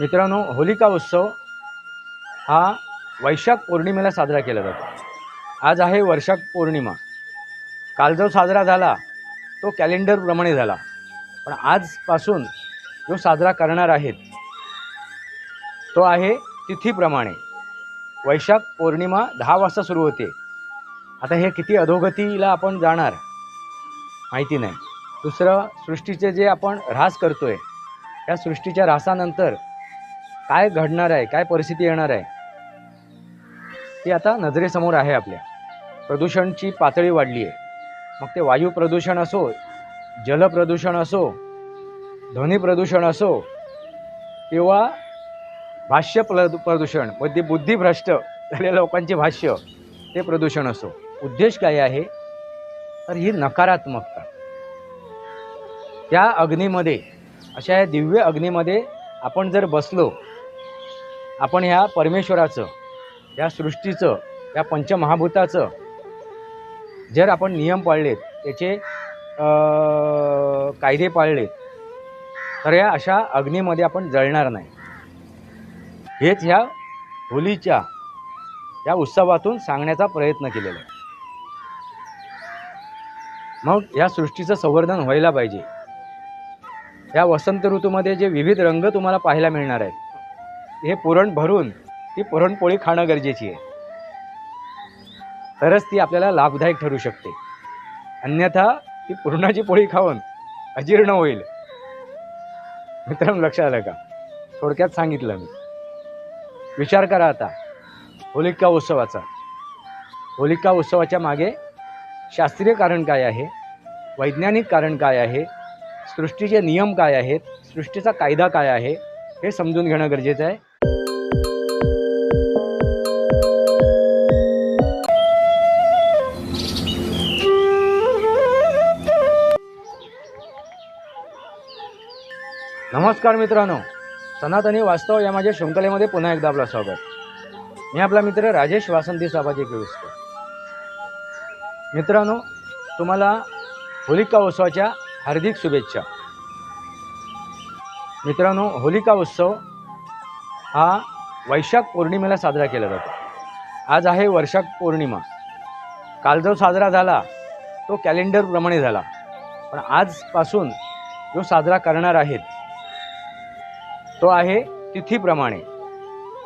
मित्रांनो होलिका उत्सव हा वैशाख पौर्णिमेला साजरा केला जातो. आज आहे वैशाख पौर्णिमा. काल जो साजरा झाला तो कॅलेंडरप्रमाणे झाला. पण आजपासून जो साजरा करणार आहेत तो आहे तिथीप्रमाणे. वैशाख पौर्णिमा दहा वाजता सुरू होते. आता हे किती अधोगतीला आपण जाणार माहिती नाही. दुसरं सृष्टीचे जे आपण ऱ्हास करतो आहे त्या सृष्टीच्या ऱ्हासानंतर काय घडणार आहे? काय परिस्थिती येणार आहे? ती आता नजरेसमोर आहे आपल्या. प्रदूषणची पातळी वाढली आहे. मग ते वायू प्रदूषण असो जल प्रदूषण असो ध्वनी प्रदूषण असो किंवा भाष्य प्र प्रदूषण बुद्धी बुद्धिभ्रष्ट झालेल्या लोकांचे भाष्य ते प्रदूषण असो. उद्देश काय आहे? तर ही नकारात्मकता. त्या अग्नीमध्ये अशा या दिव्य अग्नीमध्ये आपण जर बसलो आपण ह्या परमेश्वराचं या सृष्टीचं या पंचमहाभूताचं जर आपण नियम पाळलेत त्याचे कायदे पाळलेत तर या अशा अग्नीमध्ये आपण जळणार नाही. हेच ह्या होलीच्या या उत्सवातून सांगण्याचा प्रयत्न केलेला आहे. मग या सृष्टीचं संवर्धन व्हायला पाहिजे. या वसंत ऋतूमध्ये जे विविध रंग तुम्हाला पाहायला मिळणार आहेत हे पुरण भरून ती पुरणपोळी खाणं गरजेची आहे. तरच ती आपल्याला लाभदायक ठरू शकते. अन्यथा ती पुरणाची पोळी खाऊन अजीर्ण होईल. मित्रांनो लक्षात आलं का? थोडक्यात सांगितलं मी. विचार करा आता. होलिका उत्सवाचा. होलिका उत्सवाच्या मागे शास्त्रीय कारण काय आहे? वैज्ञानिक कारण काय आहे? सृष्टीचे नियम काय आहेत? सृष्टीचा कायदा काय आहे? हे समजून घेणं गरजेचं आहे. नमस्कार मित्रांनो. सनातनी वास्तव या माझ्या शृंखलेमध्ये पुन्हा एकदा आपलं स्वागत. मी आपला मित्र राजेश वासंती साबाजी केळुसकर मित्रांनो तुम्हाला होलिका उत्सवाच्या हार्दिक शुभेच्छा. मित्रांनो होलिका उत्सव हा वैशाख पौर्णिमेला साजरा केला जातो. आज आहे वैशाख पौर्णिमा. काल जो साजरा झाला तो कॅलेंडरप्रमाणे झाला. पण आजपासून जो साजरा करणार आहेत तो आहे तिथीप्रमाणे.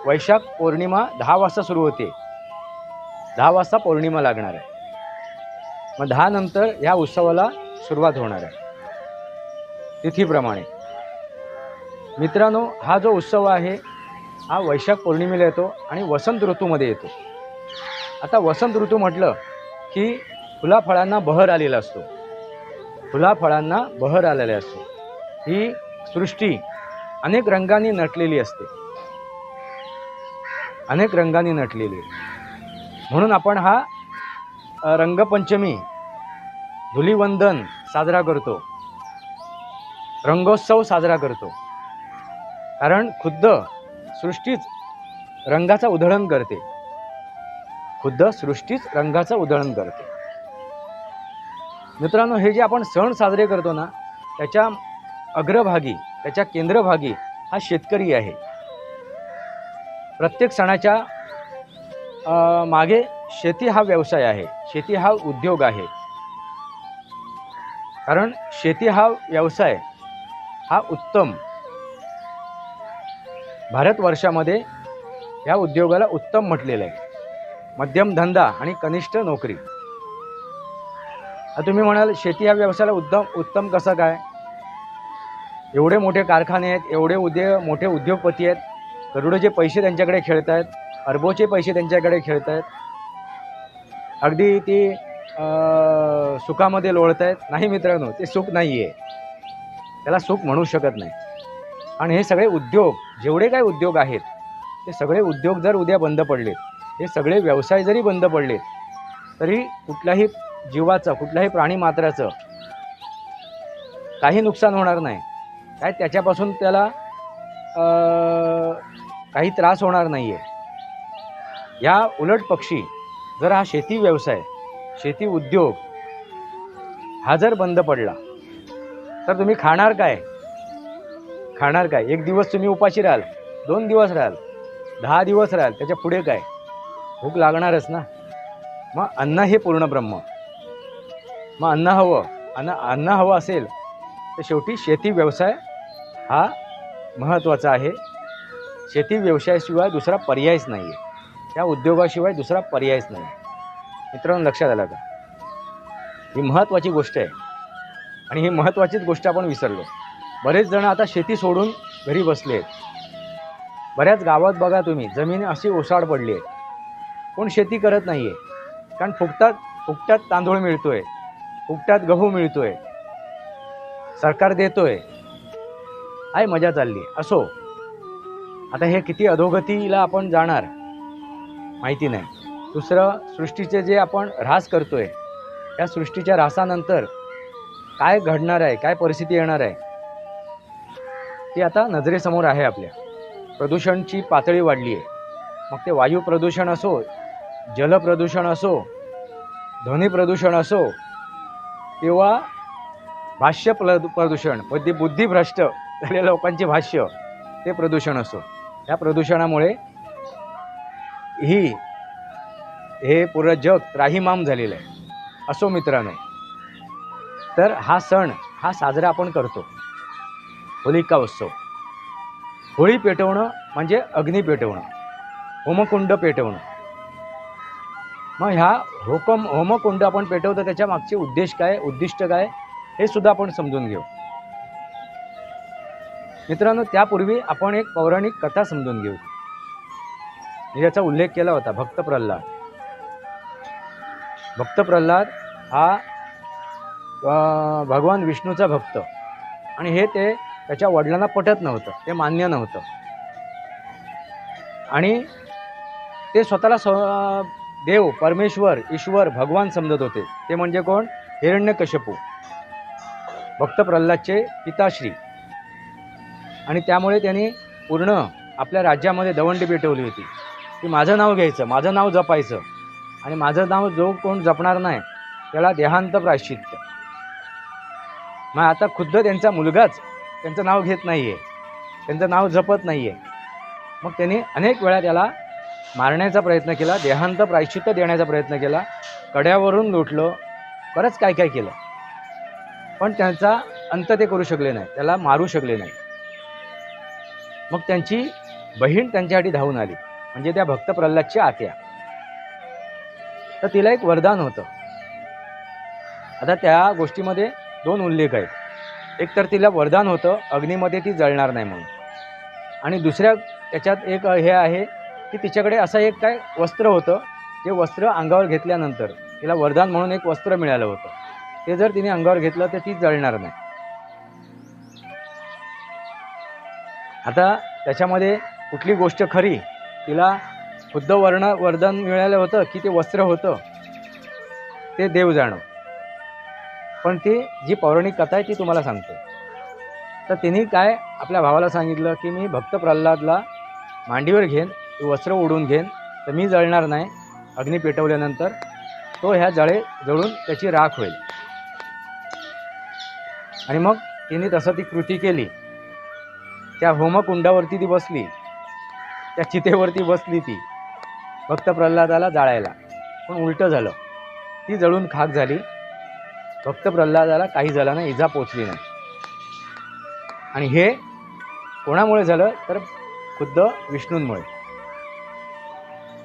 वैशाख पौर्णिमा दहा वाजता सुरू होते. दहा वाजता पौर्णिमा लागणार आहे. मग दहा नंतर ह्या उत्सवाला सुरुवात होणार आहे. तिथीप्रमाणे. मित्रांनो हा जो उत्सव आहे हा वैशाख पौर्णिमेला येतो आणि वसंत ऋतूमध्ये येतो. आता वसंत ऋतू म्हटलं की फुलाफळांना बहर आलेला असतो. फुलाफळांना बहर आलेला असतो. ही सृष्टी अनेक रंगांनी नटलेली असते. अनेक रंगांनी नटलेली. म्हणून आपण हा रंगपंचमी धुलीवंदन साजरा करतो. रंगोत्सव साजरा करतो. कारण खुद्द सृष्टीच रंगाचं उधळण करते. खुद्द सृष्टीच रंगाचं उधळण करते. मित्रांनो हे जे आपण सण साजरे करतो ना त्याच्या अग्रभागी त्याच्या केंद्रभागी हा शेतकरी आहे. प्रत्येक सणाच्या मागे शेती हा व्यवसाय आहे. शेती हा उद्योग आहे. कारण शेती हा व्यवसाय हा उत्तम. भारतवर्षामध्ये या उद्योगाला उत्तम म्हटलेलं आहे. मध्यम धंदा आणि कनिष्ठ नोकरी. तुम्ही म्हणाल शेती या व्यवसायाला उत्तम उत्तम कसं काय? एवढे मोठे कारखाने आहेत एवढे उद्योग मोठे उद्योगपती आहेत. करोडोचे पैसे त्यांच्याकडे खेळत आहेत अरबोचे पैसे त्यांच्याकडे खेळत आहेत. अगदी ती सुखामध्ये लोळत आहेत. नाही मित्रांनो ते सुख नाही आहे त्याला सुख म्हणू शकत नाही. आणि हे सगळे उद्योग जेवढे काय उद्योग आहेत ते सगळे उद्योग जर उद्या बंद पडले हे सगळे व्यवसाय जरी बंद पडले तरी कुठल्याही जीवाचं कुठल्याही प्राणी मात्राचं काही नुकसान होणार नाही. काय त्याच्यापासून त्याला काही त्रास होणार नाही आहे या उलट पक्षी जर हा शेती व्यवसाय शेती उद्योग हा जर बंद पडला तर तुम्ही खाणार काय? खाणार काय? एक दिवस तुम्ही उपाशी राहाल दोन दिवस राहाल दहा दिवस राहाल त्याच्या पुढे काय? भूक लागणारच ना? मग अन्न हे पूर्ण ब्रह्म. मग अन्न हवं अन्न अन्न हवं असेल तर शेवटी शेती व्यवसाय हा महत्त्वाचा आहे. शेती व्यवसायाशिवाय दुसरा पर्यायच नाही आहे त्या उद्योगाशिवाय दुसरा पर्यायच नाही. मित्रांनो लक्षात आलं का? ही महत्त्वाची गोष्ट आहे. आणि ही महत्त्वाचीच गोष्ट आपण विसरलो. बरेच जण आता शेती सोडून घरी बसले आहेत. बऱ्याच गावात बघा तुम्ही जमीन अशी ओसाड पडली आहे. कोण शेती करत नाही आहे कारण फुकटात फुकट्यात तांदूळ मिळतो आहे फुकट्यात गहू मिळतो आहे सरकार देतो आहे मजा चालली. असो. आता हे किती अधोगतीला आपण जाणार माहिती नाही. दुसरं सृष्टीचे जे आपण ऱ्हास करतोय त्या सृष्टीच्या ऱ्हासानंतर काय घडणार आहे काय परिस्थिती येणार आहे ती आता नजरेसमोर आहे आपल्या. प्रदूषणची पातळी वाढली आहे मग ते वायू प्रदूषण असो जल प्रदूषण असो ध्वनी प्रदूषण असो किंवा भाष्य प्रदूषण बुद्धी बुद्धिभ्रष्ट झालेल्या लोकांचे भाष्य ते प्रदूषण असो. या प्रदूषणामुळे ही हे पुरं जग त्राहीमाम झालेलं आहे. असो मित्रांनो. तर हा सण हा साजरा आपण करतो. होलिका उत्सव. होळी पेटवणं म्हणजे अग्नी पेटवणं. होमकुंड पेटवणं. मग ह्या होकम होमकुंड आपण पेटवतो त्याच्या मागचे उद्देश काय उद्दिष्ट काय हे सुद्धा आपण समजून घेऊ. मित्रांनो त्यापूर्वी आपण एक पौराणिक कथा समजून घेऊ. याचा उल्लेख केला होता भक्त प्रल्हाद. भक्त प्रल्हाद हा भगवान विष्णूचा भक्त. आणि हे ते त्याच्या वडिलांना पटत नव्हतं ते मान्य नव्हतं. आणि ते स्वतःला स देव परमेश्वर ईश्वर भगवान समजत होते. ते म्हणजे कोण? हिरण्यकश्यपू. भक्त प्रल्हादचे पिताश्री. आणि त्यामुळे त्यांनी पूर्ण आपल्या राज्यामध्ये दवंडी पेटवली होती. की माझं नाव घ्यायचं माझं नाव जपायचं. आणि माझं नाव जो कोण जपणार नाही त्याला देहांत प्रायश्चित्त. मग आता खुद्द त्यांचा मुलगाच त्यांचं नाव घेत नाही आहे त्यांचं नाव जपत नाही आहे मग त्यांनी अनेक वेळा त्याला मारण्याचा प्रयत्न केला देहांत प्रायश्चित्त देण्याचा प्रयत्न केला. कड्यावरून लुटलं बरंच काय काय केलं. पण त्यांचा अंत ते करू शकले नाही त्याला मारू शकले नाही. मग त्यांची बहीण त्यांच्यासाठी धावून आली. म्हणजे त्या भक्त प्रल्हादची आत्या. तर तिला एक वरदान होतं. आता त्या गोष्टीमध्ये दोन उल्लेख आहेत. एक तर तिला वरदान होतं अग्नीमध्ये ती जळणार नाही म्हणून. आणि दुसऱ्या त्याच्यात एक हे आहे की तिच्याकडे असं एक काय वस्त्र होतं जे वस्त्र अंगावर घेतल्यानंतर तिला वरदान म्हणून एक वस्त्र मिळालं होतं. ते जर तिने अंगावर घेतलं तर ती जळणार नाही. आता त्याच्यामध्ये कुठली गोष्ट खरी तिला खुद्द वर्ण वरदान मिळालं होतं की ते वस्त्र होतं ते देव जाणं. पण ती जी पौराणिक कथा आहे ती तुम्हाला सांगते तर तिने काय आपल्या भावाला सांगितलं की मी भक्त प्रल्हादला मांडीवर घेन तू वस्त्र ओढून घेन तर मी जळणार नाही अग्नी पेटवल्यानंतर तो ह्या जळे जळून त्याची राख होईल. आणि मग तिने तसं ती कृती केली. त्या होमकुंडावरती ती बसली. त्या चितेवरती बसली ती. भक्त प्रल्हादाला जाळायला. पण उलटं झालं. ती जळून खाक झाली. भक्त प्रल्हादाला काही झालं नाही इजा पोचली नाही. आणि हे कोणामुळे झालं? तर खुद्द विष्णूंमुळे.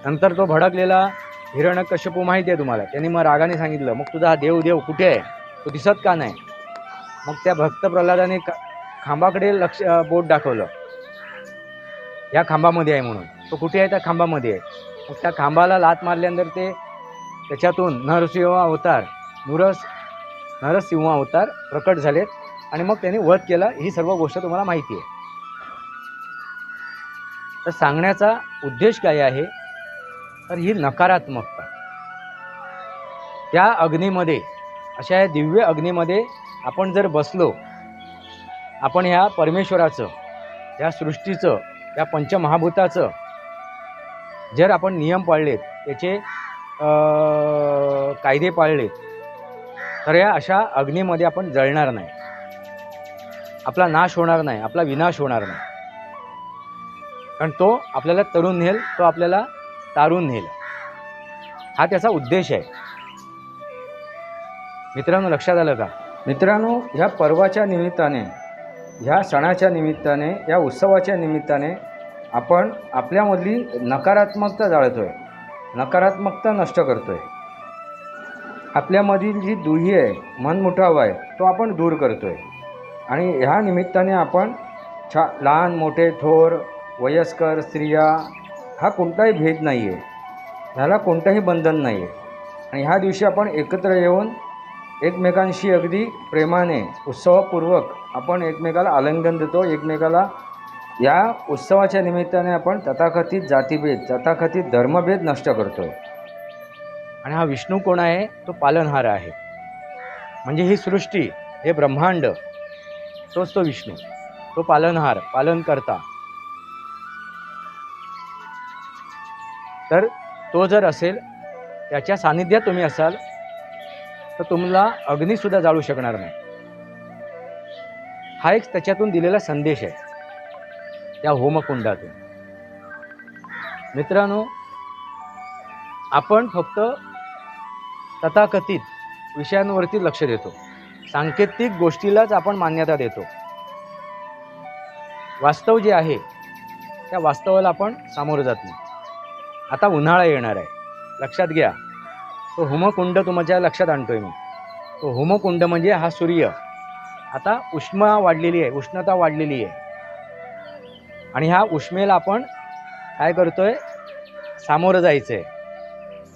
नंतर तो भडकलेला हिरण्यकश्यपू माहिती आहे तुम्हाला. त्यांनी मग रागाने सांगितलं मग तुझा हा देव देव कुठे आहे? तो दिसत का नाही? मग त्या भक्त प्रल्हादाने का- खांबाकडे लक्ष बोट दाखवलं. या खांबामध्ये आहे म्हणून. तो कुठे आहे? त्या खांबामध्ये आहे. मग त्या खांबाला लात मारल्यानंतर ते त्याच्यातून नरसिंह अवतार नुरस नरसिंह अवतार प्रकट झालेत आणि मग त्यांनी वध केला. ही सर्व गोष्ट तुम्हाला माहिती आहे. तर सांगण्याचा उद्देश काय आहे? तर ही नकारात्मकता. त्या अग्नीमध्ये अशा या दिव्य अग्नीमध्ये आपण जर बसलो आपण ह्या परमेश्वराचं या सृष्टीचं या पंचमहाभूताचं जर आपण नियम पाळलेत त्याचे कायदे पाळलेत तर या अशा अग्नीमध्ये आपण जळणार नाही. आपला नाश होणार नाही आपला विनाश होणार नाही. कारण तो आपल्याला तरुण नेल तो आपल्याला तारून नेल. हा त्याचा उद्देश आहे. मित्रांनो लक्षात आलं का? मित्रांनो ह्या पर्वाच्या निमित्ताने ह्या सणाच्या निमित्ताने या उत्सवाच्या निमित्ताने आपण आपल्यामधली नकारात्मकता जाळतो आहे नकारात्मकता नष्ट करतो आहे आपल्यामधील जी दुही आहे मनमुठावा आहे तो आपण दूर करतो आहे आणि ह्या निमित्ताने आपण छा लहान मोठे थोर वयस्कर स्त्रिया हा कोणताही भेद नाही आहे ह्याला कोणतंही बंधन नाही आहे आणि ह्या दिवशी आपण एकत्र येऊन एकमेकांशी अगदी प्रेमाने उत्सवपूर्वक आपण एकमेकाला आलिंगन देतो. एकमेकाला या उत्सवाच्या निमित्ताने आपण तथाकथित जातीभेद तथाकथित धर्मभेद नष्ट करतो. आणि हा विष्णू कोण आहे? तो पालनहार आहे. म्हणजे ही सृष्टी हे ब्रह्मांड तोच तो विष्णू. तो पालनहार पालन करता तर तो जर असेल त्याच्या सानिध्यात तुम्ही असाल तर तुम्हाला अग्नीसुद्धा जाळू शकणार नाही. हा एक त्याच्यातून दिलेला संदेश आहे. त्या होमकुंडातून. मित्रांनो आपण फक्त तथाकथित विषयांवरती लक्ष देतो. सांकेतिक गोष्टीलाच आपण मान्यता देतो. वास्तव जे आहे त्या वास्तवाला आपण सामोरं जात नाही. आता उन्हाळा येणार आहे. लक्षात घ्या तो होमकुंड तुमच्या लक्षात आणतोय मी. तो होमकुंड म्हणजे हा सूर्य. आता उष्मा वाढलेली आहे उष्णता वाढलेली आहे. आणि ह्या उष्मेला आपण काय करतोय? सामोरं जायचं आहे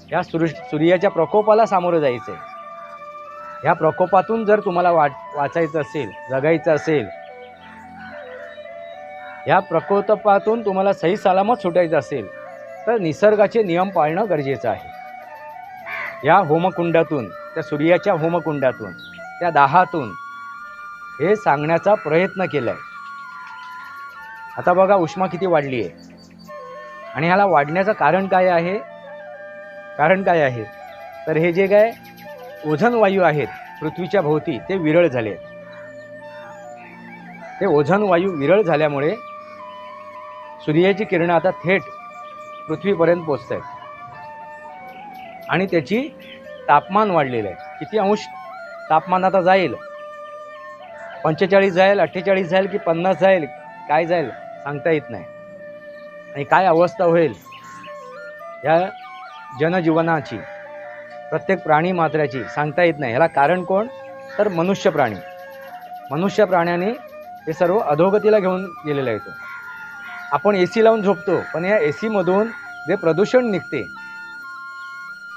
ह्या सूर्य सूर्याच्या प्रकोपाला सामोरं जायचं आहे ह्या प्रकोपातून जर तुम्हाला वाच वाचायचं असेल जगायचं असेल ह्या प्रकोपातून तुम्हाला सही सलामत सुटायचं असेल तर निसर्गाचे नियम पाळणं गरजेचं आहे. या होमकुंडातून त्या सूर्याच्या होमकुंडातून त्या दाहातून हे सांगण्याचा प्रयत्न केला आहे आता बघा उष्मा किती वाढली आहे आणि ह्याला वाढण्याचं कारण काय आहे? कारण काय आहे? तर हे जे काय ओझन वायू आहेत पृथ्वीच्या भोवती ते विरळ झाले आहेत ते ओझन वायू विरळ झाल्यामुळे सूर्याची किरणं आता थेट पृथ्वीपर्यंत पोचत आहेत आणि त्याची तापमान वाढलेलं आहे. किती अंश तापमान आता जाईल? पंचेचाळीस जाईल अठ्ठेचाळीस जाईल की पन्नास जाईल काय जाईल सांगता येत नाही. आणि काय अवस्था होईल या जनजीवनाची प्रत्येक प्राणी मात्राची सांगता येत नाही. ह्याला कारण कोण? तर मनुष्य प्राणी. मनुष्य प्राण्याने हे सर्व अधोगतीला घेऊन गेलेलं आहे तो आपण ए सी लावून झोपतो पण या ए सीमधून जे प्रदूषण निघते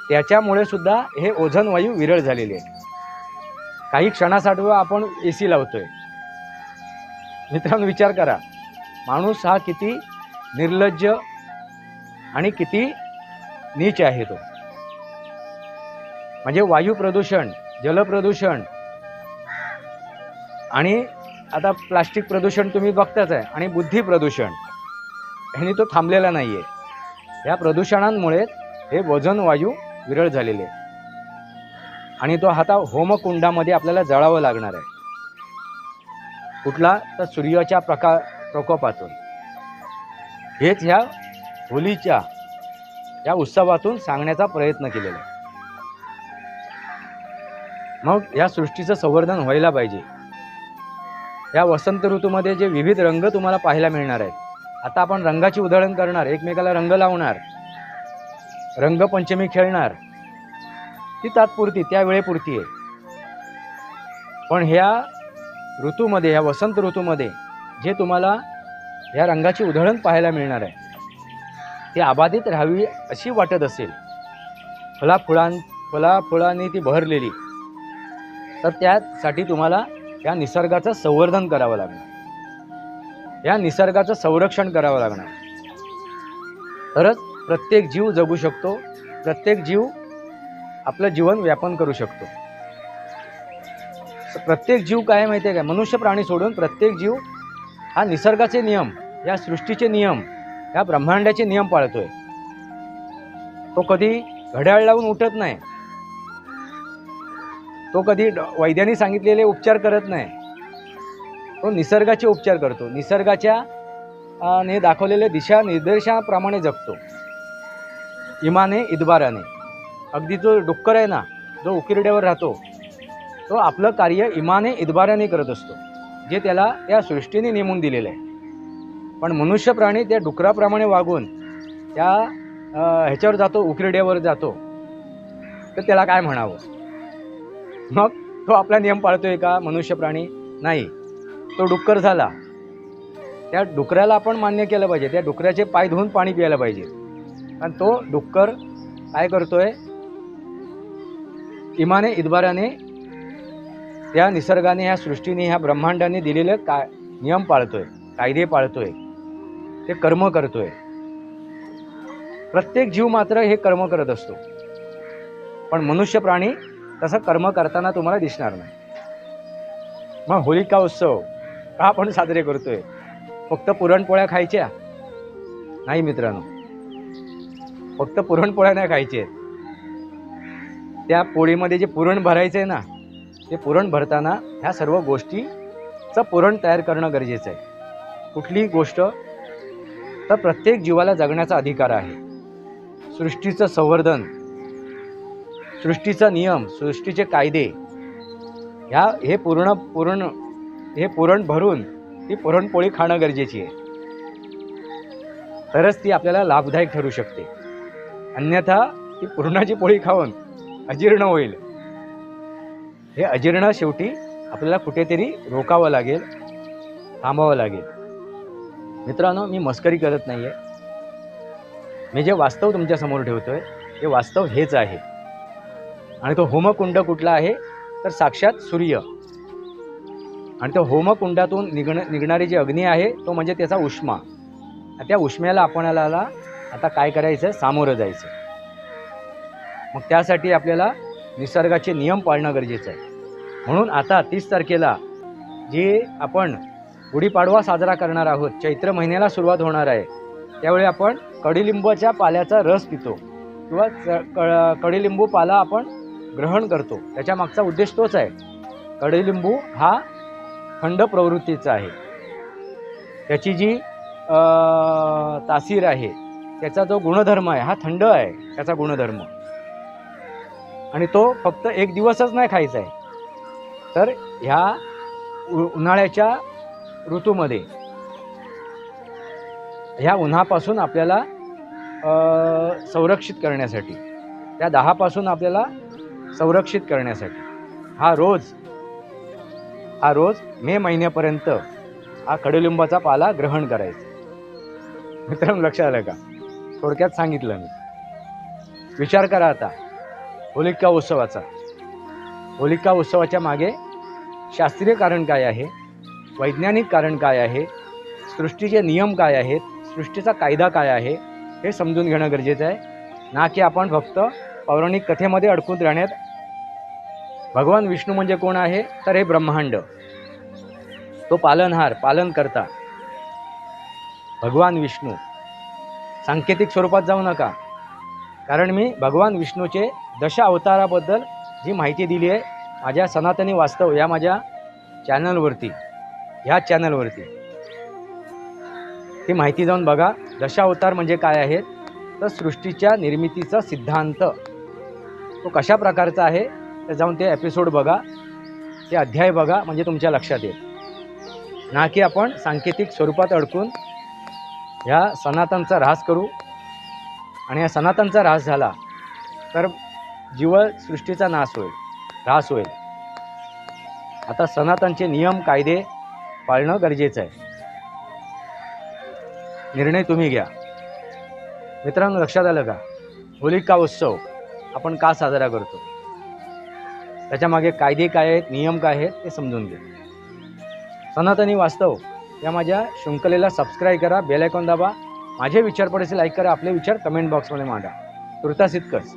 त्याच्यामुळे सुद्धा हे ओझन वायू विरळ झालेले आहे काही क्षणासाठी आपण ए सी लावतोय. मित्रांनो विचार करा. माणूस हा किती निर्लज्ज आणि किती नीच आहे तो. म्हणजे वायू प्रदूषण जलप्रदूषण आणि आता प्लास्टिक प्रदूषण तुम्ही बघताच आहे आणि बुद्धी प्रदूषण. ह्यानी तो थांबलेला नाही आहे या प्रदूषणांमुळे हे वजन वायू विरळ झालेले आहे. आणि तो आता होमकुंडामध्ये आपल्याला जळावं लागणार आहे. कुठला? तर सूर्याच्या प्रका प्रकोपातून. हेच ह्या होलीच्या या उत्सवातून सांगण्याचा प्रयत्न केलेला आहे. मग या सृष्टीचं संवर्धन व्हायला पाहिजे. या वसंत ऋतूमध्ये जे विविध रंग तुम्हाला पाहायला मिळणार आहेत. आता आपण रंगाची उधळण करणार एकमेकाला रंग लावणार. रंगपंचमी खेळणार. ती तात्पुरती त्या वेळेपुरती आहे. पण ह्या ऋतूमध्ये ह्या वसंत ऋतूमध्ये जे तुम्हाला ह्या रंगाची उधळण पाहायला मिळणार आहे ती आबाधित राहावी अशी वाटत असेल. फलाफुळां फुलां ती बहरलेली. तर त्यासाठी तुम्हाला या निसर्गाचं संवर्धन करावं लागणार. या निसर्गाचं संरक्षण करावं लागणार. तरच प्रत्येक जीव जगू शकतो प्रत्येक जीव आपलं जीवन व्यापन करू शकतो. प्रत्येक जीव काय माहिती आहे का मनुष्य प्राणी सोडून प्रत्येक जीव हा निसर्गाचे नियम या सृष्टीचे नियम या ब्रह्मांडाचे नियम पाळतोय. तो कधी घड्याळ लावून उठत नाही. तो कधी वैद्यानी वैद्यांनी सांगितलेले उपचार करत नाही. तो निसर्गाचे उपचार करतो. निसर्गाच्या ने दाखवलेल्या दिशा निर्देशाप्रमाणे जगतो. इमाने इदबाराने. अगदी जो डुक्कर आहे ना जो उकिरड्यावर राहतो तो आपलं कार्य इमाने इदबाऱ्याने करत असतो जे त्याला त्या सृष्टीने नेमून दिलेलं आहे. पण मनुष्य प्राणी त्या डुकराप्रमाणे वागून त्या ह्याच्यावर जातो उकिरड्यावर जातो तर त्याला काय म्हणावं? मग तो आपला नियम पाळतोय का? मनुष्य प्राणी नाही. तो डुक्कर झाला. त्या डुकराला आपण मान्य केलं पाहिजे. त्या डुकऱ्याचे पाय धुवून पाणी प्यायला पाहिजे. आणि तो डुक्कर काय करतोय? इमाने इदबाराने त्या निसर्गाने ह्या सृष्टीने ह्या ब्रह्मांडाने दिलेले का नियम पाळतोय कायदे पाळतोय ते कर्म करतोय. प्रत्येक जीव मात्र हे कर्म करत असतो. पण मनुष्य प्राणी तसं कर्म करताना तुम्हाला दिसणार नाही. मग होलिका उत्सव का आपण साजरे करतोय? फक्त पुरणपोळ्या खायच्या? नाही मित्रांनो. फक्त पुरणपोळ्या नाही खायचे. त्या पोळीमध्ये जे पुरण भरायचं आहे ना ते पुरण भरताना ह्या सर्व गोष्टीचं पुरण तयार करणं गरजेचं आहे. कुठलीही गोष्ट तर प्रत्येक जीवाला जगण्याचा अधिकार आहे. सृष्टीचं संवर्धन सृष्टीचा नियम सृष्टीचे कायदे ह्या हे पूर्ण पूर्ण हे पुरण भरून ती पुरणपोळी खाणं गरजेची आहे. तरच ती आपल्याला लाभदायक ठरू शकते. अन्यथा ती पुरणाची पोळी खाऊन अजीर्ण होईल. हे अजीर्ण शेवटी आपल्याला कुठेतरी रोकावं लागेल थांबावं लागेल. मित्रांनो मी मस्करी करत नाही आहे मी जे वास्तव तुमच्यासमोर ठेवतो आहे ते वास्तव हेच आहे. आणि तो होमकुंड कुठला आहे? तर साक्षात सूर्य. आणि तो होमकुंडातून निघण निघणारी जी अग्नी आहे तो म्हणजे त्याचा उष्मा. त्या उष्म्याला आपणाला आता काय करायचं? सामोरं जायचं. मग त्यासाठी आपल्याला निसर्गाचे नियम पाळणं गरजेचं आहे. म्हणून आता तीस तारखेला जे आपण गुढीपाडवा साजरा करणार आहोत चैत्र महिन्याला सुरुवात होणार आहे त्यावेळी आपण कडीलिंबाच्या पाल्याचा रस पितो किंवा च- क पाला आपण ग्रहण करतो. त्याच्या मागचा उद्देश तोच आहे. कडीलिंबू हा थंड प्रवृत्तीचा आहे. त्याची जी तासीर आहे त्याचा जो गुणधर्म आहे हा थंड आहे त्याचा गुणधर्म. आणि तो फक्त एक दिवसच नाही खायचा आहे. तर ह्या उ- उन्हाळ्याच्या ऋतूमध्ये ह्या उन्हापासून आपल्याला संरक्षित करण्यासाठी त्या दहापासून आपल्याला संरक्षित करण्यासाठी हा रोज हा रोज मे महिन्यापर्यंत हा कडुलिंबाचा पाला ग्रहण करायचा. मित्रांनो लक्षात आलं का? थोडक्यात सांगितलं मी. विचार करा आता. होलिका उत्सवाचा. होलिका उत्सवाच्या मागे शास्त्रीय कारण काय आहे? वैज्ञानिक कारण काय आहे? सृष्टीचे नियम काय आहेत? सृष्टीचा कायदा काय आहे? हे समजून घेणं गरजेचं आहे. ना की आपण फक्त पौराणिक कथेमध्ये अडकून राहण्यात. भगवान विष्णू म्हणजे कोण आहे? तर हे ब्रह्मांड. तो पालनहार पालन करता भगवान विष्णू. सांकेतिक स्वरूपात जाऊ नका. कारण मी भगवान विष्णूचे दश अवताराबद्दल जी माहिती दिली आहे माझ्या सनातनी वास्तव या माझ्या चॅनलवरती ह्या चॅनलवरती. ती माहिती जाऊन बघा दशावतार म्हणजे काय आहेत तर सृष्टीच्या निर्मितीचा सिद्धांत. तो कशा प्रकारचा आहे तर जाऊन ते एपिसोड बघा ते अध्याय बघा म्हणजे तुमच्या लक्षात येईल. ना की आपण सांकेतिक स्वरूपात अडकून ह्या सनातनचा ऱ्हास करू. आणि या सनातनचा ऱ्हास झाला तर जीवसृष्टीचा नाश होईल ऱ्हास होईल. आता सनातनचे नियम कायदे पाळणं गरजेचं आहे. निर्णय तुम्ही घ्या. मित्रांनो लक्षात आलं का? होलिका उत्सव आपण का साजरा करतो? त्याच्यामागे कायदे काय आहेत नियम काय आहेत ते समजून घ्या. सनातनी वास्तव. या माझ्या शृंखलेला सबस्क्राईब करा बेल आयकॉन दाबा. माझे विचार पडेल लाईक करा आपले विचार कमेंट बॉक्समध्ये मांडा. तुर्तास इतकंच.